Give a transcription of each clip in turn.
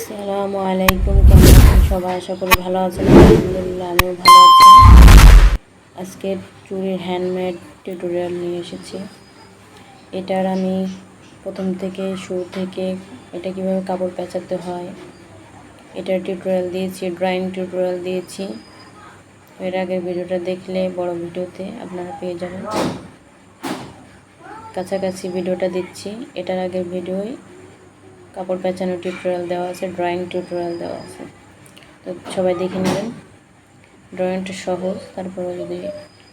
আসসালামু আলাইকুম, কেমন আছেন সবাই? আশা করি ভালো আছেন, আলহামদুলিল্লাহ আমিও ভালো আছি। আজকে চুরির হ্যান্ডমেড টিউটোরিয়াল নিয়ে এসেছি। এটার আমি প্রথম থেকে শুরু থেকে এটা কীভাবে কাপড় পেঁচাতে হয়, এটার টিউটোরিয়াল দিয়েছি ড্রয়িং টিউটোরিয়াল দিয়েছি। এর আগের ভিডিওটা দেখলে বড় ভিডিওতে আপনারা পেয়ে যাবেন। কাছাকাছি ভিডিওটা দিচ্ছি, এটার আগের ভিডিওয় কাপড় পেঁচানো টিউটোরিয়াল দেওয়া আছে ড্রয়িং টিউটোরিয়াল দেওয়া আছে। তো সবাই দেখে নেবেন। ড্রয়িংটা সহজ তারপরে যদি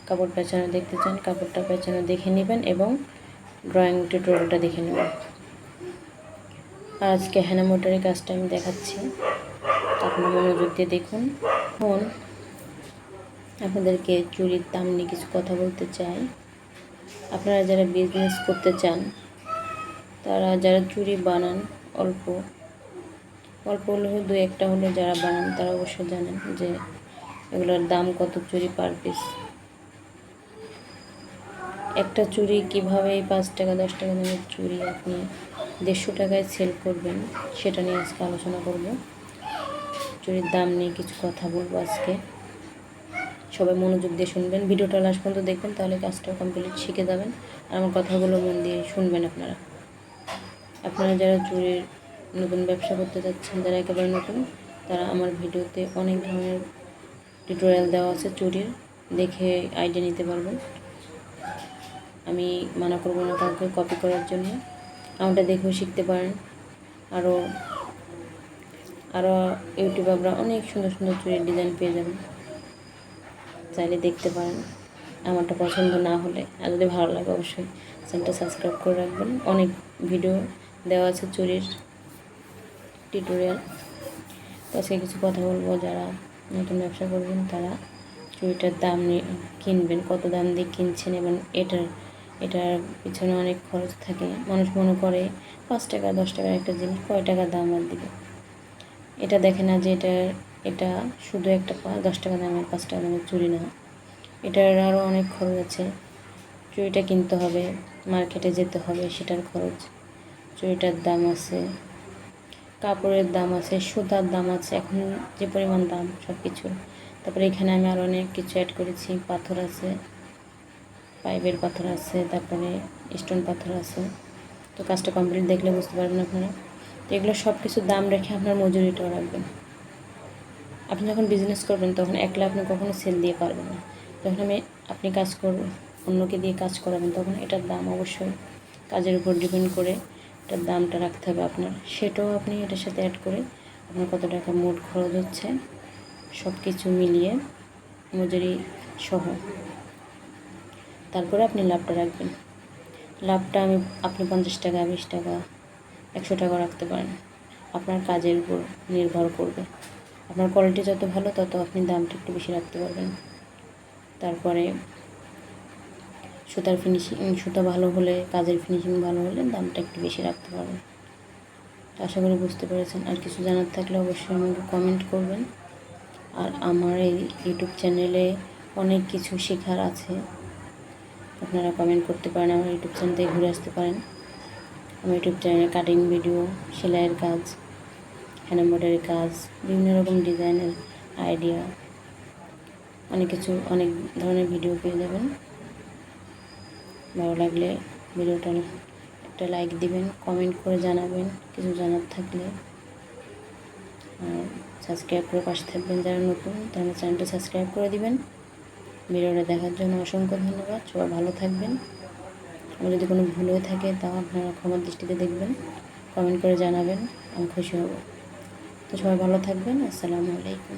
কাপড় পেঁচানো দেখতে চান, কাপড়টা পেঁচানো দেখে নেবেন এবং ড্রয়িং টিউটোরিয়ালটা দেখে নেবেন। আর আজকে হ্যানা মোটরের কাজটা আমি দেখাচ্ছি। আপনারা মনোযোগ দিয়ে দেখুন। ফোন আপনাদেরকে চুরির দাম নিয়ে কিছু কথা বলতে চাই। আপনারা যারা বিজনেস করতে চান, তারা যারা চুড়ি বানান অল্প। অল্প হলেও দু একটা হলে যারা বানান, তারা অবশ্যই জানেন যে এগুলোর দাম কত চুরি পার পিস একটা চুরি কীভাবে পাঁচ টাকা, দশ টাকা দামের চুরি আপনি দেড়শো টাকায় সেল করবেন, সেটা নিয়ে আজকে আলোচনা করব। চুরির দাম নিয়ে কিছু কথা বলব আজকে। সবাই মনোযোগ দিয়ে শুনবেন। ভিডিওটা লাস্ট পর্যন্ত দেখবেন, তাহলে কাজটা কমপ্লিট শিখে যাবেন। আর আমার কথাগুলো মন দিয়ে শুনবেন আপনারা। আপনারা যারা চুরির নতুন ব্যবসা করতে যাচ্ছেন যারা একেবারে নতুন, তারা আমার ভিডিওতে অনেক ধরনের টিউটোরিয়াল দেওয়া আছে চুরির দেখে আইডিয়া নিতে পারবেন। আমি মানা করব না কাউকে কপি করার জন্য। আমারটা দেখেও শিখতে পারেন। আরও আরও ইউটিউবে আমরা অনেক সুন্দর সুন্দর চুরির ডিজাইন পেয়ে যাবেন। চাইলে দেখতে পারেন। আমারটা পছন্দ না হলে, আর যদি ভালো লাগে অবশ্যই চ্যানেলটা সাবস্ক্রাইব করে রাখবেন। অনেক ভিডিও দেওয়া আছে চুরির টিউটোরিয়াল আজকে কিছু কথা বলব, যারা নতুন ব্যবসা করবেন, তারা চুরিটার দাম কিনবেন, কত দাম দিয়ে কিনছেন এবং এটার এটার পিছনে অনেক খরচ থাকে। মানুষ মনে করে, পাঁচ টাকা, দশ টাকার একটা জিনিস, কয় টাকা দাম আর দিবে? এটা দেখে না যে এটা এটা শুধু একটা দশ টাকা দামের পাঁচ টাকা দামের চুরি না। এটার আরও অনেক খরচ আছে। চুরিটা কিনতে হবে, মার্কেটে যেতে হবে, সেটার খরচ। চুড়িটার দাম আছে, কাপড়ের দাম আছে, সুতার দাম আছে, এখন যে পরিমাণ দাম সব কিছুর তারপরে এখানে আমি আরও অনেক কিছু অ্যাড করেছি, পাথর আছে, পাইপের পাথর আছে, তারপরে স্টোন পাথর আছে। তো কাজটা কমপ্লিট দেখলে বুঝতে পারবেন আপনারা। তো এগুলো সব কিছু দাম রেখে আপনার মজুরিটাও রাখবেন। আপনি যখন বিজনেস করবেন, তখন একলা আপনি কখনো সেল দিয়ে পারবেন না। যখন আমি, আপনি কাজ করবেন, অন্যকে দিয়ে কাজ করাবেন, তখন এটার দাম অবশ্যই কাজের উপর ডিপেন্ড করে এটার দামটা রাখতে হবে আপনার। সেটাও আপনি এটার সাথে অ্যাড করে আপনার কত টাকা মোট খরচ হচ্ছে সব কিছু মিলিয়ে মজুরি সহ। তারপরে আপনি লাভটা রাখবেন। লাভটা আমি, আপনি পঞ্চাশ টাকা, বিশ টাকা, একশো টাকা রাখতে পারেন। আপনার কাজের উপর নির্ভর করবে। আপনার কোয়ালিটি যত ভালো, তত আপনি দামটা একটু বেশি রাখতে পারবেন। তারপরে সুতার ফিনিশিং সুতা ভালো হলে, কাজের ফিনিশিং ভালো হলে দামটা একটু বেশি রাখতে পারবেন আশা করি বুঝতে পেরেছেন। আর কিছু জানার থাকলে অবশ্যই আমাকে কমেন্ট করবেন। আর আমার এই ইউটিউব চ্যানেলে অনেক কিছু শেখার আছে। আপনারা কমেন্ট করতে পারেন, আমার ইউটিউব চ্যানেল থেকে ঘুরে আসতে পারেন। আমার ইউটিউব চ্যানেলে কাটিং ভিডিও সেলাইয়ের কাজ হ্যান্ড এমব্রয়ডারির কাজ, বিভিন্ন রকম ডিজাইনের আইডিয়া অনেক কিছু, অনেক ধরনের ভিডিও পেয়ে যাবেন। ভালো লাগলে ভিডিওটা একটা লাইক দিবেন কমেন্ট করে জানাবেন, কিছু জানার থাকলে। আর সাবস্ক্রাইব করে পাশে থাকবেন যারা নতুন, তাহলে চ্যানেলটা সাবস্ক্রাইব করে দিবেন। ভিডিওটা দেখার জন্য অসংখ্য ধন্যবাদ, সবাই ভালো থাকবেন। আমার যদি কোনো ভুল হয়ে থাকে তাও আপনারা ক্ষমার দৃষ্টিতে দেখবেন কমেন্ট করে জানাবেন, আমি খুশি হব। তো সবাই ভালো থাকবেন, আসসালামু আলাইকুম।